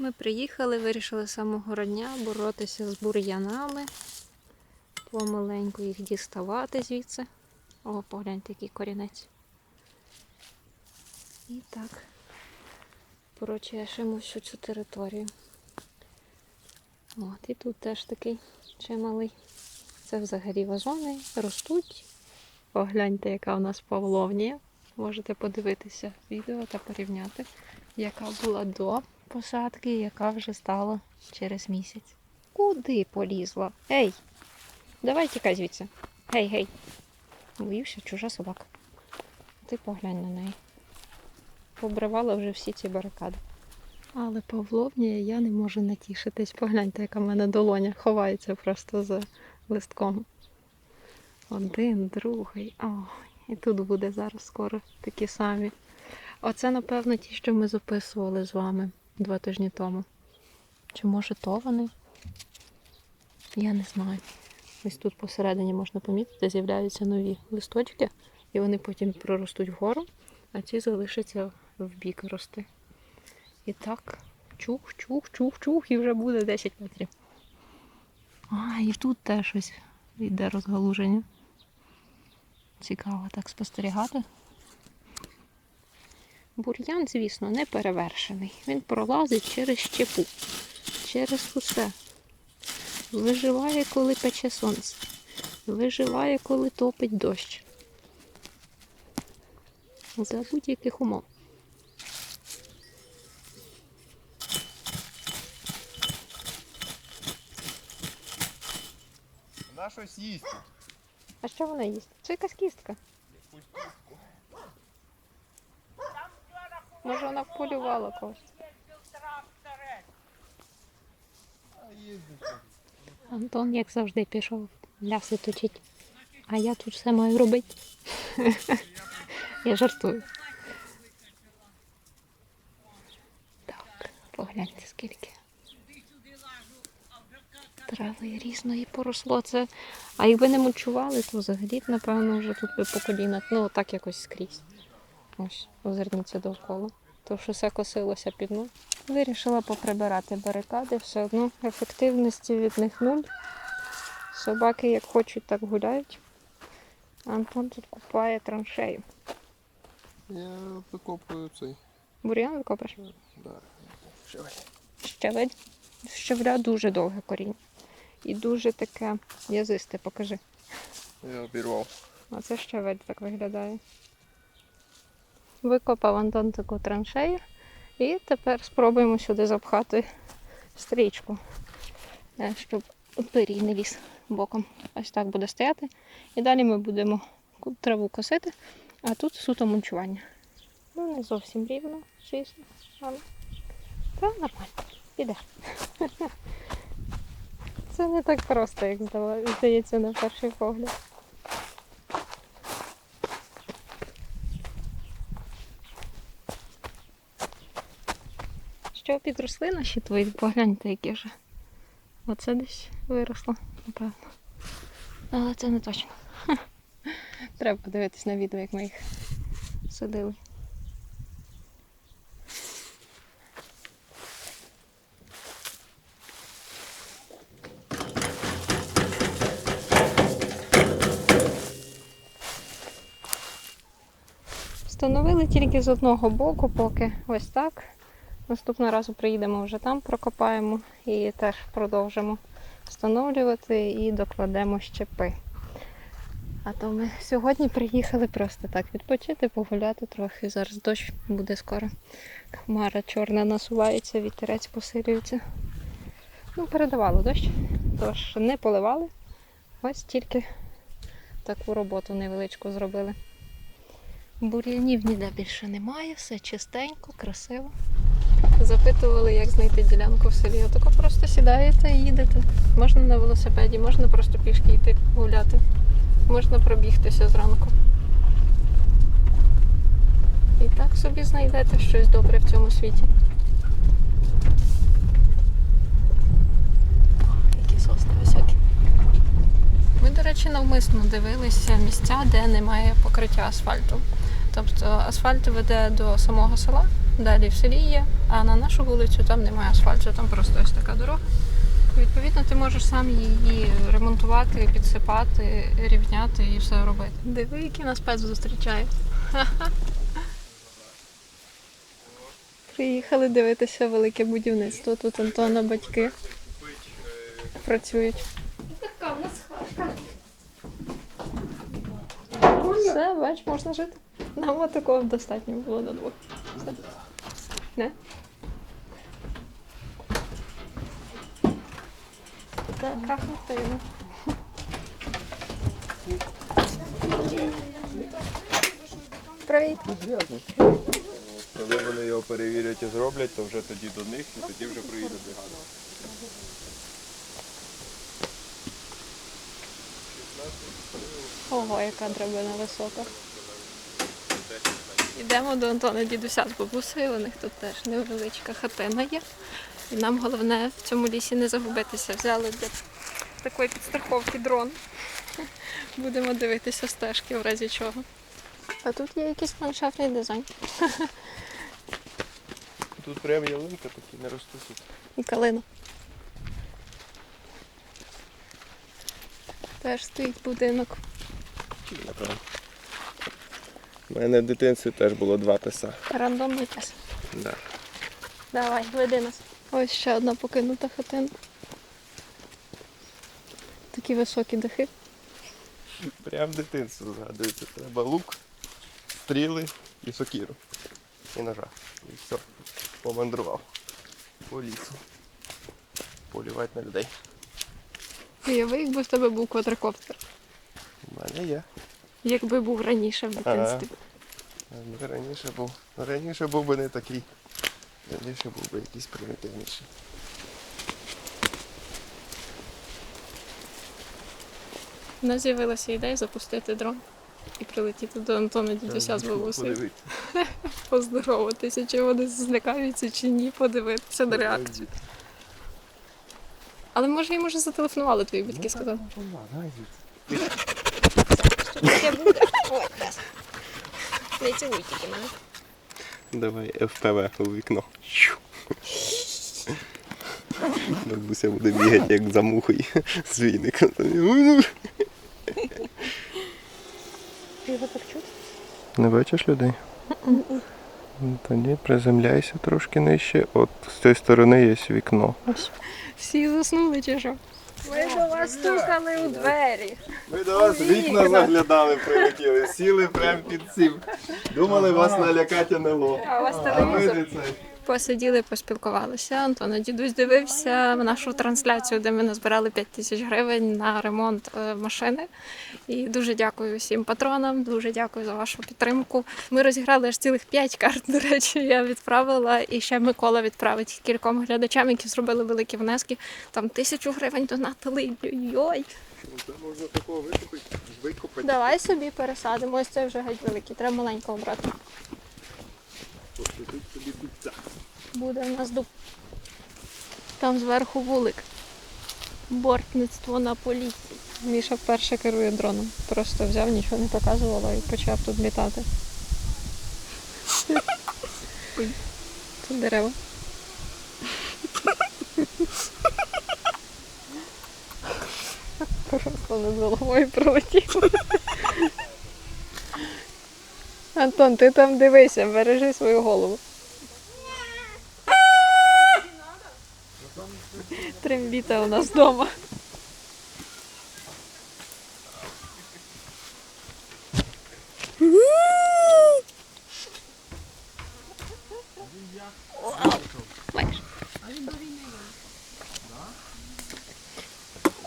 Ми приїхали, вирішили самого рання боротися з бур'янами. Помаленьку їх діставати звідси. О, погляньте, який корінець. І так прочешемо всю цю територію. От, і тут теж такий чималий. Це взагалі вазони ростуть. Погляньте, яка у нас павловнія. Можете подивитися відео та порівняти, яка була до посадки, яка вже стала через місяць. Куди полізла? Ей! Давай тікай звідси. Гей, гей. Боюся, чужа собака. Ти поглянь на неї. Побривала вже всі ці барикади. Але Павловнія я не можу натішитись. Погляньте, яка в мене долоня ховається просто за листком. Один, другий. Ой, і тут буде зараз скоро такі самі. Оце, напевно, ті, що ми записували з вами два тижні тому. Чи може то вони? Я не знаю. Ось тут посередині можна помітити, з'являються нові листочки, і вони потім проростуть вгору, а ці залишаться в бік рости. І так, чух, чух, чух, чух, і вже буде 10 метрів. А, і тут теж ось йде розгалуження. Цікаво так спостерігати. Бур'ян, звісно, не перевершений. Він пролазить через щепу, через усе. Виживає, коли пече сонце. Виживає, коли топить дощ. За будь-яких умов. Вона щось їсть. А що вона їсть? Це якась кістка. Може вона вполювала когось. Антон, як завжди, пішов ляси точить. А я тут все маю робити. я жартую. Так, погляньте скільки. Трави різної поросло. Це. А якби не мульчували, то взагалі, напевно, вже тут би по колінах. Ну, так якось скрізь. Ось, озирніться довкола. То що все косилося під нуль. Вирішила поприбирати барикади, все одно ефективності від них нуль. Собаки як хочуть, так гуляють. Антон тут купає траншею. Я викопую цей. Бур'ян викопаєш? Да. Щавель. Щавель. Щавля дуже довге коріння. І дуже таке язисте, покажи. Я обірвав. А це щавель так виглядає. Викопав Антон таку траншею. І тепер спробуємо сюди запхати стрічку, е, щоб пирій не ліз боком. Ось так буде стояти. І далі ми будемо траву косити, а тут суто мульчування. Ну, не зовсім рівно, звісно, але та нормально. Піде. Це не так просто, як здається на перший погляд. Що підросли наші твої? Погляньте, які вже. Оце десь виросло, напевно. Але це не точно. Треба подивитись на відео, як ми їх садили. Встановили тільки з одного боку, поки ось так. Наступного разу приїдемо вже там, прокопаємо і теж продовжимо встановлювати і докладемо щепи. А то ми сьогодні приїхали просто так відпочити, погуляти трохи. Зараз дощ буде скоро. Хмара чорна насувається, вітерець посилюється. Ну, передавало дощ, тож не поливали. Ось тільки таку роботу невеличку зробили. Бур'янів ніде більше немає, все чистенько, красиво. Запитували, як знайти ділянку в селі. Отако просто сідаєте і їдете. Можна на велосипеді, можна просто пішки йти гуляти. Можна пробігтися зранку. І так собі знайдете щось добре в цьому світі. Які сосни високі. Ми, до речі, навмисно дивилися місця, де немає покриття асфальту. Тобто асфальт веде до самого села, далі в селі є А на нашу вулицю там немає асфальту, там просто ось така дорога. Відповідно, ти можеш сам її ремонтувати, підсипати, рівняти і все робити. Диви, який нас пес зустрічає. Приїхали дивитися велике будівництво. Тут Антона батьки працюють. Така в нас хатка. Все, бач, можна жити. Нам такого достатньо було на двох. Все. Не? Така хатина. Привіт. Коли вони його перевірять і зроблять, то вже тоді до них і тоді вже приїде бригада. Ого, яка драбина висока. Йдемо до Антона дідуся з бабусею. У них тут теж невеличка хатина є. І нам головне в цьому лісі не загубитися. Взяли для такої підстраховки дрон. Будемо дивитися стежки в разі чого. А тут є якийсь ландшафтний дизайн. Тут прям ялинка такі не ростуть. І калина. Теж стоїть будинок. Напевно. У мене в дитинстві теж було два писа. Рандомний пес. Да. Давай, веди нас. Ось ще одна покинута хатина. Такі високі дахи. Прям дитинство згадується. Треба лук, стріли і сокіру. І ножа. І все. Помандрував. По лісу. Полювати на людей. Уяви, якби в тебе був квадрокоптер. У мене є. Якби був раніше в дитинстві. Ну, Раніше був. ну, Раніше був би не такий. Раніше був би якийсь примітивніший. У нас з'явилася ідея запустити дрон і прилетіти до Антона дідуся з бабусею. Поздороватися, чи вони злякаються, чи ні, подивитися на реакцію. Але може їм уже зателефонували твої батьки, сказали. Таке буде? Ой. Давай ФПВ у вікно. Бабуся буде бігати як за мухою з війником. Його так чути? Не бачиш людей? Тоді приземляйся трошки нижче. От з цієї сторони є вікно. Всі заснули чи що? Ми до вас стукали у двері. Ми до вас вікна заглядали, прилетіли, сіли прямо під цим. Думали вас налякати НЛО. А у вас А ми телевізор. це. Посиділи, поспілкувалися. Антона дідусь дивився нашу трансляцію, де ми назбирали 5 тисяч гривень на ремонт е, машини. І дуже дякую всім патронам, дуже дякую за вашу підтримку. Ми розіграли аж цілих 5 карт. До речі, я відправила. І ще Микола відправить кільком глядачам, які зробили великі внески. Там тисячу гривень донатили. Йой. Це можна такого викупити, викупити. Давай собі пересадимо. Ось це вже геть великий. Треба маленького брати. Буде в нас дуб. Там зверху вулик. Бортництво на поліції. Міша вперше керує дроном. Просто взяв, нічого не показувало і почав тут літати. Тут дерева. Просто над головою пролетів. Антон, ти там дивися, бережи свою голову. Трембіта у нас вдома.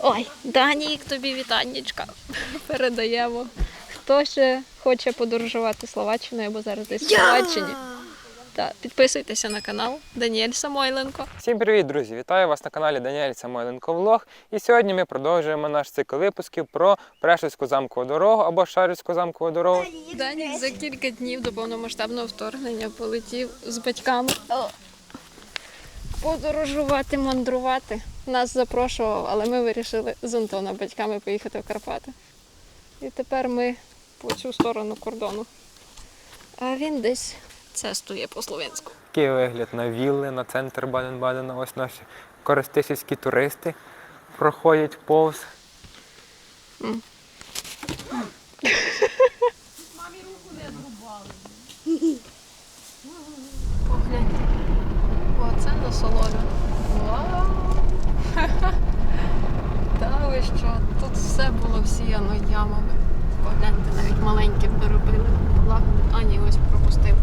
Ой, Данік, тобі вітаннячка. Передаємо. Хто ще хоче подорожувати Словаччиною або зараз десь в Словаччині? Так, підписуйтеся на канал Даніель Самойленко. Всім привіт, друзі! Вітаю вас на каналі Даніель Самойленко Влог. І сьогодні ми продовжуємо наш цикл випусків про Прешівську замкову дорогу або Шарівську замкову дорогу. Данік за кілька днів до повномасштабного вторгнення полетів з батьками подорожувати, мандрувати. Нас запрошував, але ми вирішили з Антона батьками поїхати в Карпати. І тепер ми по цю сторону кордону. А він десь Цестує по-словенську. Такий вигляд на вілли, на центр Баден-Бадена. Ось наші користисівські туристи проходять повз. Погляньте. Оце насолода. Вау! Та ви що, тут все було всіяно ямами. Погляньте, навіть маленьким доробили. Ла- А, ні, ось пропустив.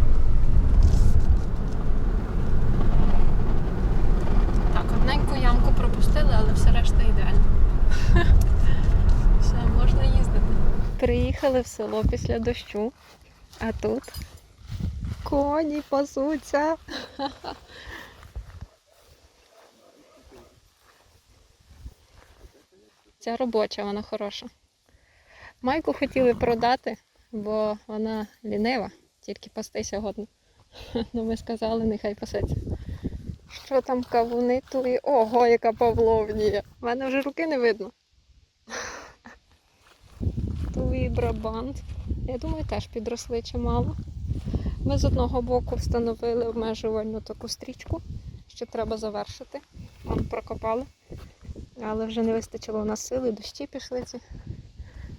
Так, одненьку ямку пропустили, але все решта ідеально. Все, можна їздити. Приїхали в село після дощу, а тут коні пасуться. Ця робоча, вона хороша. Майку хотіли продати, бо вона лінива, тільки пастися годно. Ну ми сказали, нехай пасеться. Що там кавуни туї? Ого, яка павловнія! У мене вже руки не видно. Туї брабант. Я думаю, теж підросли чимало. Ми з одного боку встановили обмежувальну таку стрічку, що треба завершити. Вон прокопали. Але вже не вистачило у нас сили, дощі пішли ці,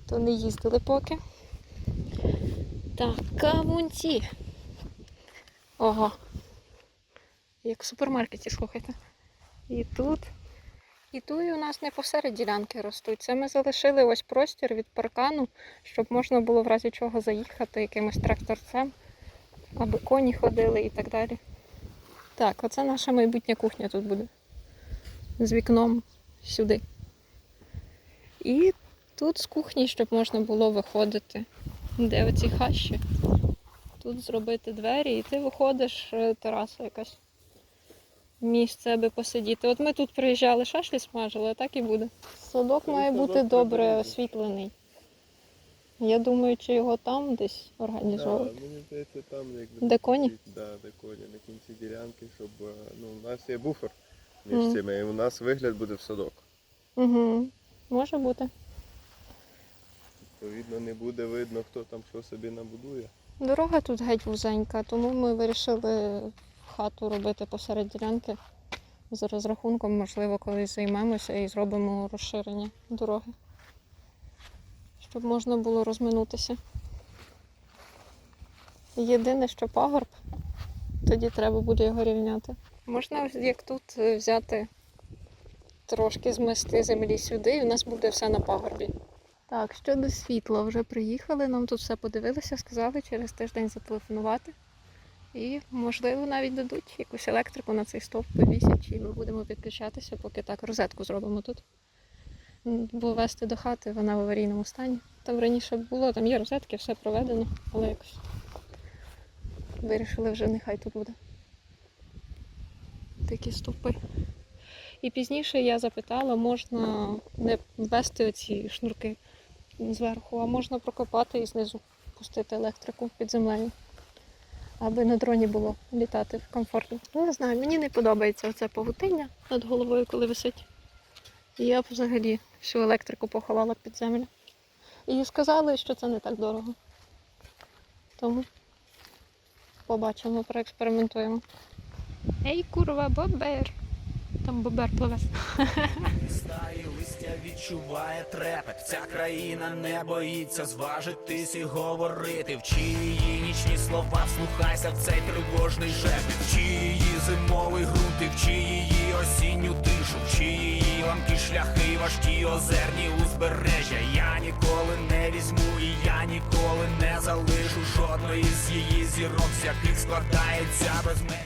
то не їздили поки. Так, кавунці. Ого. Як в супермаркеті, слухайте. І тут. І тут у нас не посеред ділянки ростуть. Це ми залишили ось простір від паркану, щоб можна було в разі чого заїхати якимось тракторцем, аби коні ходили і так далі. Так, оце наша майбутня кухня тут буде. З вікном сюди. І тут з кухні, щоб можна було виходити. Де оці хащі? Тут зробити двері, і ти виходиш, е, тераса якась. Місце, аби посидіти. От ми тут приїжджали, шашлі смажили, а так і буде. Садок має бути добре освітлений. Я думаю, чи його там десь організовувати. мені здається, там як Де коні? Да, де коні на кінці ділянки, щоб е, ну, у нас є буфер між Мгм. цими, і у нас вигляд буде в садок. Угу. Може бути. Відповідно, не буде видно, хто там що собі набудує. Дорога тут геть вузенька, тому ми вирішили хату робити посеред ділянки. З розрахунком, можливо, колись займемося і зробимо розширення дороги. Щоб можна було розминутися. Єдине, що пагорб, тоді треба буде його рівняти. Можна, як тут, е, взяти трошки змести землі сюди, і в нас буде все на пагорбі. Так, щодо світла, вже приїхали, нам тут все подивилися, сказали через тиждень зателефонувати. І, можливо, навіть дадуть якусь електрику на цей стовп повісять, і ми будемо підключатися, поки так розетку зробимо тут. Бо вести до хати вона в аварійному стані. Там раніше було, там є розетки, все проведено, але якось вирішили вже нехай тут буде. Такі стовпи. І пізніше я запитала, можна не ввести оці шнурки зверху, а можна прокопати і знизу пустити електрику під землею. Аби на дроні було літати комфортно. Ну, не знаю, мені не подобається оце павутиння над головою, коли висить. І я б взагалі всю електрику поховала під землю. І сказали, що це не так дорого. Тому побачимо, проекспериментуємо. Ей, курва, бобер! Там бобер пливе. Стає відчуває трепет. Ця країна не боїться зважитись і говорити. Вчи її нічні слова, вслухайся в цей тривожний жепіт. Вчи її зимовий ґрунт, і вчи її осінню тишу. Вчи її ламкі шляхи, важкі озерні узбережжя. Я ніколи не візьму і я ніколи не залишу жодної з її зірок, з яких складається безмежя.